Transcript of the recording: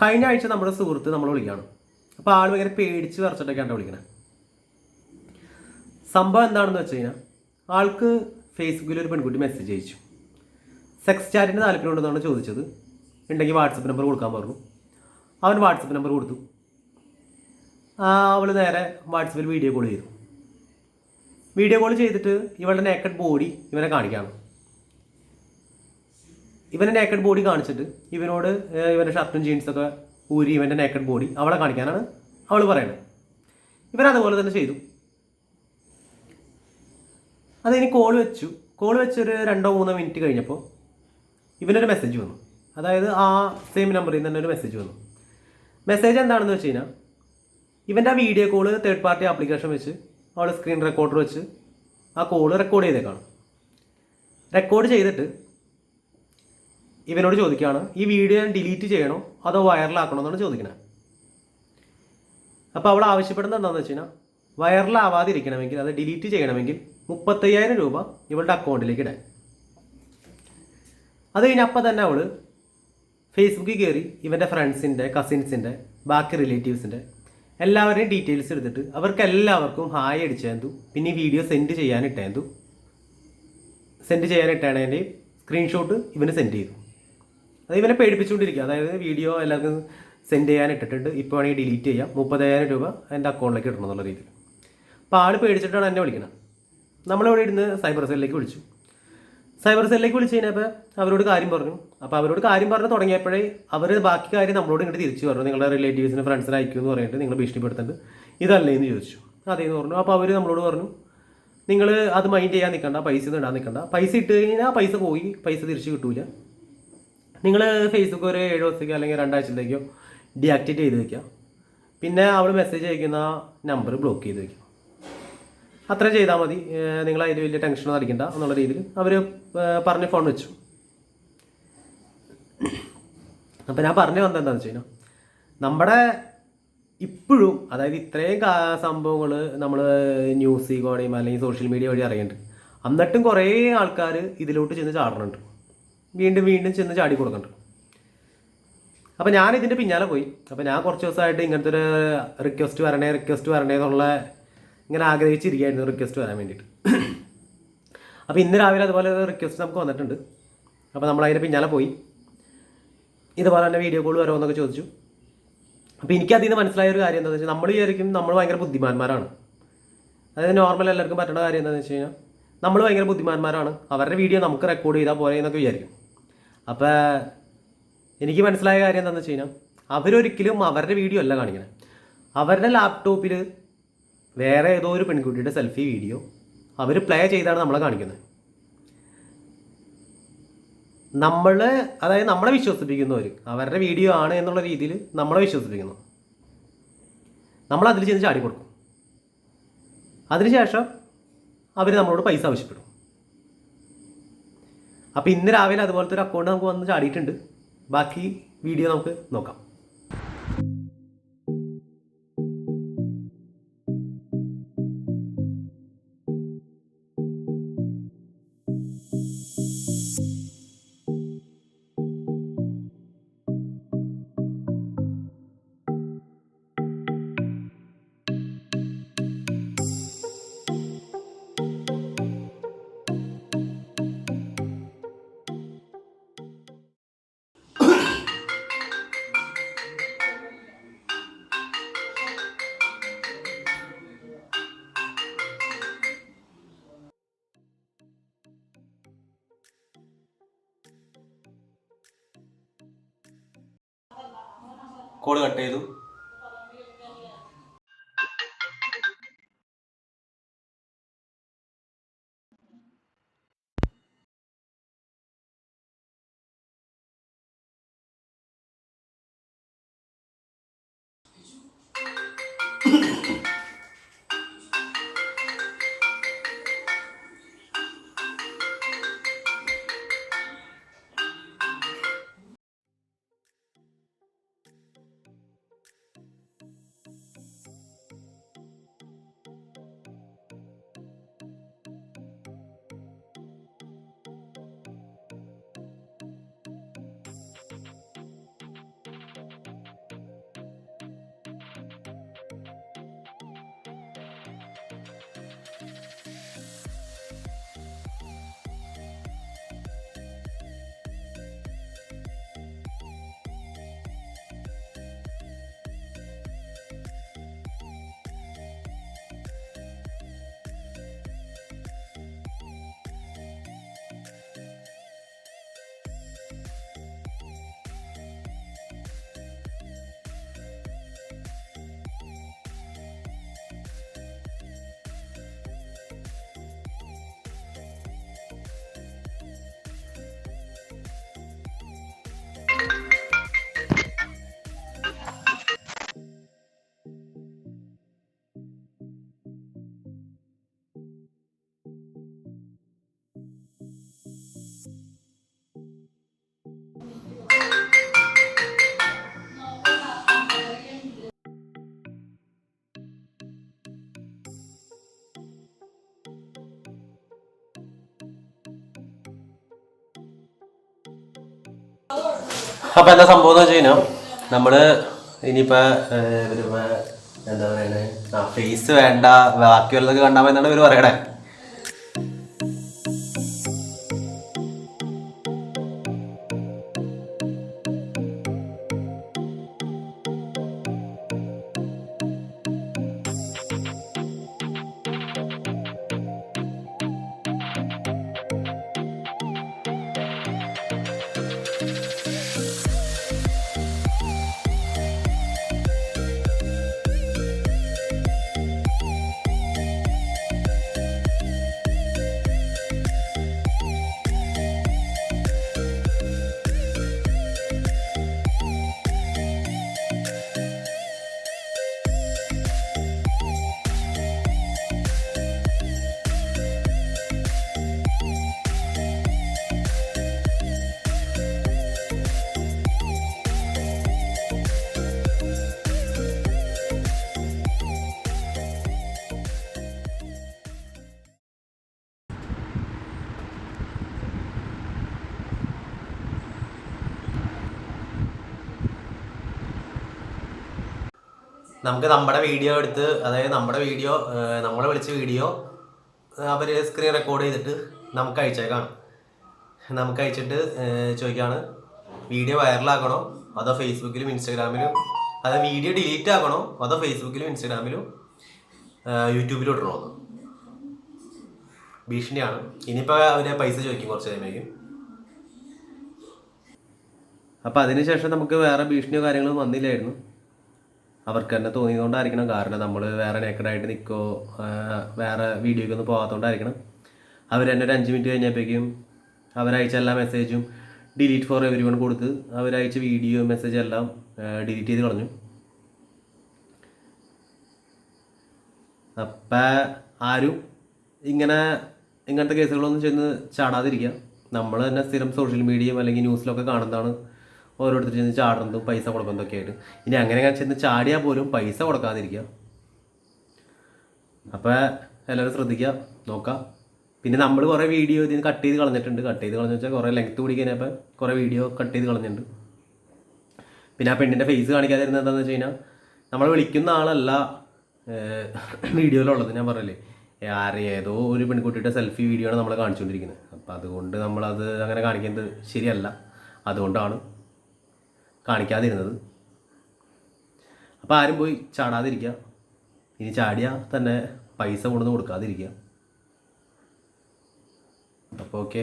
കഴിഞ്ഞ ആഴ്ച നമ്മുടെ സുഹൃത്ത് നമ്മൾ വിളിക്കുകയാണ്. അപ്പോൾ ആൾ ഭയങ്കര പേടിച്ച് വരച്ചിട്ടൊക്കെയാണ് വിളിക്കണേ. സംഭവം എന്താണെന്ന് വെച്ച് കഴിഞ്ഞാൽ ആൾക്ക് ഫേസ്ബുക്കിൽ ഒരു പെൺകുട്ടി മെസ്സേജ് അയച്ചു. സെക്സ് ചാറ്റിന് താല്പര്യം ഉണ്ടെന്നാണ് ചോദിച്ചത്. ഉണ്ടെങ്കിൽ വാട്സപ്പ് നമ്പർ കൊടുക്കാൻ പറഞ്ഞു. അവൻ വാട്സപ്പ് നമ്പർ കൊടുത്തു. അവൾ നേരെ വാട്സപ്പിൽ വീഡിയോ കോൾ ചെയ്തു. വീഡിയോ കോൾ ചെയ്തിട്ട് ഇവളുടെ നേക്കഡ് ബോഡി ഇവനെ കാണിക്കുകയാണ്. ഇവന്റെ നേക്കഡ് ബോഡി കാണിച്ചിട്ട് ഇവനോട് ഇവന്റെ ഷർട്ടും ജീൻസൊക്കെ ഊരി ഇവന്റെ നേക്കഡ് ബോഡി അവളെ കാണിക്കാനാണ് അവൾ പറയുന്നത് ഇവൻ അതുപോലെ തന്നെ ചെയ്തു. അതിന് കോൾ വെച്ചു. കോൾ വെച്ചൊരു രണ്ടോ മൂന്നോ മിനിറ്റ് കഴിഞ്ഞപ്പോൾ ഇവനൊരു മെസ്സേജ് വന്നു. അതായത് ആ സെയിം നമ്പറിൽ നിന്ന് തന്നെ ഒരു മെസ്സേജ് വന്നു. മെസ്സേജ് എന്താണെന്ന് വെച്ച് കഴിഞ്ഞാൽ ഇവന്റെ ആ video call third party application വെച്ച് അവൾ സ്ക്രീൻ റെക്കോർഡർ വെച്ച് ആ കോൾ റെക്കോർഡ് ചെയ്തേക്കാണ്. റെക്കോർഡ് ചെയ്തിട്ട് ഇവനോട് ചോദിക്കുകയാണ് ഈ വീഡിയോ ഞാൻ ഡിലീറ്റ് ചെയ്യണോ? അതോ വൈറലാക്കണോ? എന്നാണ് ചോദിക്കുന്നത് അപ്പോൾ അവൾ ആവശ്യപ്പെടുന്നത് എന്താണെന്ന് വെച്ച് കഴിഞ്ഞാൽ വൈറലാവാതിരിക്കണമെങ്കിൽ അത് ഡിലീറ്റ് ചെയ്യണമെങ്കിൽ മുപ്പത്തയ്യായിരം രൂപ ഇവളുടെ അക്കൗണ്ടിലേക്ക് ഇടാൻ. അത് കഴിഞ്ഞ് അപ്പം തന്നെ അവൾ ഫേസ്ബുക്കിൽ കയറി ഇവന്റെ ഫ്രണ്ട്സിന്റെ കസിൻസിന്റെ ബാക്കി റിലേറ്റീവ്സിന്റെ എല്ലാവരുടെയും ഡീറ്റെയിൽസ് എടുത്തിട്ട് അവർക്ക് എല്ലാവർക്കും ഹായ് അടിച്ചേന്തു പിന്നെ ഈ വീഡിയോ സെൻഡ് ചെയ്യാനിട്ടേന്തു. സെൻഡ് ചെയ്യാൻ ഇട്ടേണേന്റെ സ്ക്രീൻഷോട്ട് ഇവന് സെൻഡ് ചെയ്തു. അത് ഇവനെ പേടിപ്പിച്ചുകൊണ്ടിരിക്കുക. അതായത് വീഡിയോ എല്ലാവർക്കും സെൻഡ് ചെയ്യാൻ ഇട്ടിട്ടുണ്ട്. ഇപ്പോൾ വേണമെങ്കിൽ ഡിലീറ്റ് ചെയ്യാം. മുപ്പതായിരം രൂപ എന്റെ അക്കൗണ്ടിലേക്ക് ഇടണം എന്നുള്ള രീതിയിൽ. അപ്പോൾ ആൾ പേടിച്ചിട്ടാണ് എന്നെ വിളിക്കുന്നത് നമ്മളിവിടെ ഇരുന്ന് സൈബർ സെല്ലിലേക്ക് വിളിച്ചു. സൈബർ സെല്ലിലേക്ക് വിളിച്ച് കഴിഞ്ഞപ്പോൾ അവരോട് കാര്യം പറഞ്ഞു. അപ്പോൾ അവരോട് കാര്യം പറഞ്ഞ് തുടങ്ങിയപ്പോഴേ അവർ ബാക്കി കാര്യം നമ്മളോട് ഇങ്ങോട്ട് തിരിച്ചു പറഞ്ഞു. നിങ്ങളുടെ റിലേറ്റീവ്സിന് ഫ്രണ്ട്സിന് അയക്കും എന്ന് പറഞ്ഞിട്ട് നിങ്ങൾ ഭീഷണിപ്പെടുത്തുന്നുണ്ട്. ഇതല്ലേ എന്ന് ചോദിച്ചു. അതേന്ന് പറഞ്ഞു. അപ്പോൾ അവർ നമ്മളോട് പറഞ്ഞു നിങ്ങൾ അത് മൈൻഡ് ചെയ്യാൻ നിൽക്കണ്ട പൈസ ഇടാൻ നിൽക്കണ്ട പൈസ ഇട്ട് കഴിഞ്ഞാൽ പൈസ പോയി. പൈസ തിരിച്ച് കിട്ടൂല. നിങ്ങൾ ഫേസ്ബുക്ക് ഒരു ഏഴ് ദിവസത്തേക്കോ അല്ലെങ്കിൽ രണ്ടാഴ്ചത്തേക്കോ ഡിയാക്ടിവേറ്റ് ചെയ്ത് വെക്കുക. പിന്നെ അവൾ മെസ്സേജ് അയക്കുന്ന നമ്പർ ബ്ലോക്ക് ചെയ്ത് വെക്കുക. അത്ര ചെയ്താൽ മതി. നിങ്ങൾ അതിൽ വലിയ ടെൻഷനൊന്നും അടിക്കണ്ട എന്നുള്ള രീതിയിൽ അവർ പറഞ്ഞ് ഫോൺ വെച്ചു. അപ്പം ഞാൻ പറഞ്ഞു വന്നത് എന്താണെന്ന് വെച്ച് കഴിഞ്ഞാൽ നമ്മുടെ ഇപ്പോഴും അതായത് ഇത്രയും സംഭവങ്ങൾ നമ്മൾ ന്യൂസ് കൂടെയും അല്ലെങ്കിൽ സോഷ്യൽ മീഡിയ വഴി അറിയുന്നുണ്ട് എന്നിട്ടും കുറേ ആൾക്കാർ ഇതിലോട്ട് ചെന്ന് ചാടുന്നുണ്ട് വീണ്ടും വീണ്ടും ചെന്ന് ചാടി കൊടുക്കുന്നുണ്ട് അപ്പോൾ ഞാൻ ഇതിന്റെ പിന്നാലെ പോയി. അപ്പോൾ ഞാൻ കുറച്ച് ദിവസമായിട്ട് ഇങ്ങനത്തെ ഒരു റിക്വസ്റ്റ് വരണേ റിക്വസ്റ്റ് വരണേ എന്നുള്ള ഇങ്ങനെ ആഗ്രഹിച്ചിരിക്കുകയായിരുന്നു റിക്വസ്റ്റ് വരാൻ വേണ്ടിയിട്ട്. അപ്പോൾ ഇന്ന് രാവിലെ അതുപോലെ ഒരു റിക്വസ്റ്റ് നമുക്ക് വന്നിട്ടുണ്ട്. അപ്പോൾ നമ്മൾ അതിന്റെ പിന്നാലെ പോയി. ഇതുപോലെ തന്നെ വീഡിയോ കോൾ വരുമോ എന്നൊക്കെ ചോദിച്ചു. അപ്പോൾ എനിക്ക് അതിൽ നിന്ന് മനസ്സിലായ ഒരു കാര്യം എന്താണെന്ന് വെച്ചാൽ നമ്മൾ വിചാരിക്കും നമ്മൾ ഭയങ്കര ബുദ്ധിമാന്മാരാണ്. അതായത് നോർമൽ എല്ലാവർക്കും പറ്റുന്ന കാര്യം എന്താണെന്ന് വെച്ച് കഴിഞ്ഞാൽ നമ്മൾ ഭയങ്കര ബുദ്ധിമാന്മാരാണ്. അവരുടെ വീഡിയോ നമുക്ക് റെക്കോർഡ് ചെയ്താൽ പോരെ എന്നൊക്കെ വിചാരിക്കും. അപ്പോൾ എനിക്ക് മനസ്സിലായ കാര്യം എന്താണെന്ന് വെച്ച് കഴിഞ്ഞാൽ അവരൊരിക്കലും അവരുടെ വീഡിയോ അല്ല കാണിക്കണേ. അവരുടെ ലാപ്ടോപ്പിൽ വേറെ ഏതോ ഒരു പെൺകുട്ടിയുടെ സെൽഫി വീഡിയോ അവർ പ്ലേ ചെയ്താണ് നമ്മളെ കാണിക്കുന്നത്. നമ്മൾ അതായത് നമ്മളെ വിശ്വസിപ്പിക്കുന്നവർ അവരുടെ വീഡിയോ ആണ് എന്നുള്ള രീതിയിൽ നമ്മളെ വിശ്വസിപ്പിക്കുന്നു. നമ്മൾ അതിൽ ചെന്ന് ചാടി കൊടുക്കും അതിനുശേഷം അവർ നമ്മളോട് പൈസ ആവശ്യപ്പെടും. അപ്പോൾ ഇന്ന് രാവിലെ അതുപോലത്തെ ഒരു അക്കൗണ്ട് നമുക്ക് വന്ന് ചാടിയിട്ടുണ്ട്. ബാക്കി വീഡിയോ നമുക്ക് നോക്കാം. കോൾ കട്ട് ചെയ്തു. അപ്പൊ എന്താ സംഭവം എന്ന് വെച്ച് കഴിഞ്ഞാൽ നമ്മൾ ഇനിയിപ്പോ ഏഹ്, എന്താ പറയുന്നത് ഫേസ് വേണ്ട ബാക്കിയുള്ളതൊക്കെ കണ്ടാൽ മതി എന്നാണ് ഇവർ പറയണേ. നമുക്ക് നമ്മുടെ വീഡിയോ എടുത്ത് അതായത് നമ്മുടെ വീഡിയോ നമ്മളെ വിളിച്ച വീഡിയോ അവർ സ്ക്രീൻ റെക്കോർഡ് ചെയ്തിട്ട് നമുക്ക് അയച്ചേക്കാം. നമുക്ക് അയച്ചിട്ട് ചോദിക്കുകയാണ് വീഡിയോ വൈറലാക്കണോ അതോ ഫേസ്ബുക്കിലും ഇൻസ്റ്റാഗ്രാമിലും അതോ വീഡിയോ ഡിലീറ്റ് ആക്കണോ? അതോ ഫേസ്ബുക്കിലും ഇൻസ്റ്റാഗ്രാമിലും യൂട്യൂബിലും ഇടണോ? എന്ന്. ഭീഷണിയാണ്. ഇനിയിപ്പോൾ അവരെ പൈസ ചോദിക്കും കുറച്ച് കഴിയുമ്പോഴേക്കും. അപ്പോൾ അതിനുശേഷം നമുക്ക് വേറെ ഭീഷണിയോ കാര്യങ്ങളൊന്നും വന്നില്ലായിരുന്നു. അവർക്ക് തന്നെ തോന്നിയതുകൊണ്ടായിരിക്കണം. കാരണം നമ്മൾ വേറെ നേക്കഡായിട്ട് നിൽക്കോ വേറെ വീഡിയോയ്ക്ക് ഒന്നും പോകാത്തതുകൊണ്ടായിരിക്കണം അവർ തന്നെ ഒരു അഞ്ച് മിനിറ്റ് കഴിഞ്ഞപ്പോഴേക്കും അവരയച്ച എല്ലാ മെസ്സേജും ഡിലീറ്റ് ഫോർ എവരി വൺ കൊടുത്ത് അവരയച്ച വീഡിയോ മെസ്സേജ് എല്ലാം ഡിലീറ്റ് ചെയ്ത് കളഞ്ഞു. അപ്പം ആരും ഇങ്ങനെ ഇങ്ങനത്തെ കേസുകളൊന്നും ചെന്ന് ചാടാതിരിക്കുക നമ്മൾ തന്നെ സ്ഥിരം സോഷ്യൽ മീഡിയയും അല്ലെങ്കിൽ ന്യൂസിലൊക്കെ കാണുന്നതാണ് ഓരോരുത്തർ ചെന്ന് ചാടുന്നതും പൈസ കൊടുക്കുന്നതൊക്കെ ആയിട്ട്. ഇനി അങ്ങനെ ചെന്ന് ചാടിയാൽ പോലും പൈസ കൊടുക്കാതിരിക്കുക. അപ്പോൾ എല്ലാവരും ശ്രദ്ധിക്കുക നോക്കാം പിന്നെ നമ്മൾ കുറേ വീഡിയോ ഇതിന് കട്ട് ചെയ്ത് കളഞ്ഞിട്ടുണ്ട്. കട്ട് ചെയ്ത് കളഞ്ഞു വെച്ചാൽ കുറേ ലെങ്ത് കൂടി കഴിഞ്ഞപ്പോൾ കുറേ വീഡിയോ കട്ട് ചെയ്ത് കളഞ്ഞിട്ടുണ്ട്. പിന്നെ ആ പെണ്ണിന്റെ ഫേസ് കാണിക്കാതിരുന്നത് എന്താണെന്ന് വെച്ച് കഴിഞ്ഞാൽ നമ്മൾ വിളിക്കുന്ന ആളല്ല വീഡിയോയിലുള്ളത് ഞാൻ പറയല്ലേ ആരെ ഏതോ ഒരു പെൺകുട്ടിയുടെ സെൽഫി വീഡിയോ ആണ് നമ്മൾ കാണിച്ചുകൊണ്ടിരിക്കുന്നത് അപ്പം അതുകൊണ്ട് നമ്മളത് അങ്ങനെ കാണിക്കുന്നത് ശരിയല്ല. അതുകൊണ്ടാണ് കാണിക്കാതിരുന്നത്. അപ്പോൾ ആരും പോയി ചാടാതിരിക്കുക. ഇനി ചാടിയാൽ തന്നെ പൈസ കൊണ്ടുവന്ന് കൊടുക്കാതിരിക്കുക. അപ്പോൾ ഓക്കെ